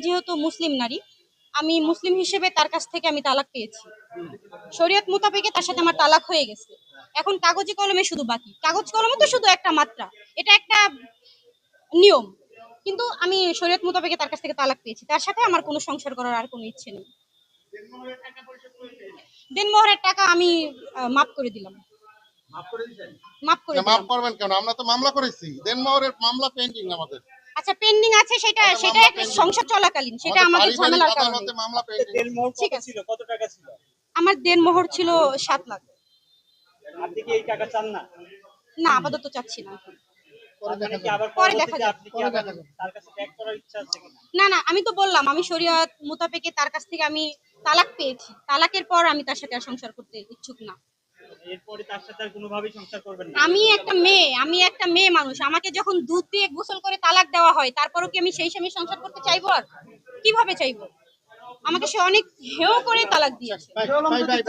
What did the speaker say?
যেহেতু মুসলিম নারী আমি মুসলিম হিসেবে তার কাছ থেকে আমি তালাক পেয়েছি। শরীয়ত মোতাবেকে তার সাথে আমার তালাক হয়ে গেছে। এখন কাগজে কলমে শুধু বাকি। কাগজ কলমে তো শুধু একটা মাত্রা। এটা একটা নিয়ম। কিন্তু আমি শরীয়ত মোতাবেকে তার কাছ থেকে তালাক পেয়েছি। তার সাথে আমার কোনো সংসার করার আর কোনো ইচ্ছে নেই। দিনমোহরের টাকা আমি মাফ করে দিলাম। মাফ করে মাফ করবেন কেন? আমরা তো মামলা করেছি। দেনমোহরের মামলা পেন্ডিং আমাদের। আচ্ছা পেন্ডিং আছে সেটা সেটা। সংসার চলাকালীন সেটা আমাদের ঝামেলার কারণে। মামলা পেন্ডিং ঠিক আছে। কত টাকা ছিল? আমার দেনমোহর ছিল সাত লাখ। আপনি কি এই টাকা চান না? না আপাতত চাচ্ছি না। পরে দেখা কি আবার পরে দেখা পরবর্তীতে যাবে। আপনি কি পরে আবার দেখা যাবে। তার কাছে ব্যাক করার ইচ্ছা আছে কিনা? না না আমি তো বললাম আমি শরীয়ত মোতাবেকে তার কাছ থেকে আমি তালাক পেয়েছি। তালাকের পর আমি তার সাথে আর সংসার করতে ইচ্ছুক না। আমি একটা মেয়ে আমি একটা মেয়ে মানুষ। আমাকে যখন দুধ দিয়ে গোসল করে তালাক দেওয়া হয় তারপরও কি আমি সেই সময় সংসার করতে চাইব আর? কীভাবে চাইব? আমাকে সে অনেক হেও করে তালাক দিয়েছে। Bye bye bye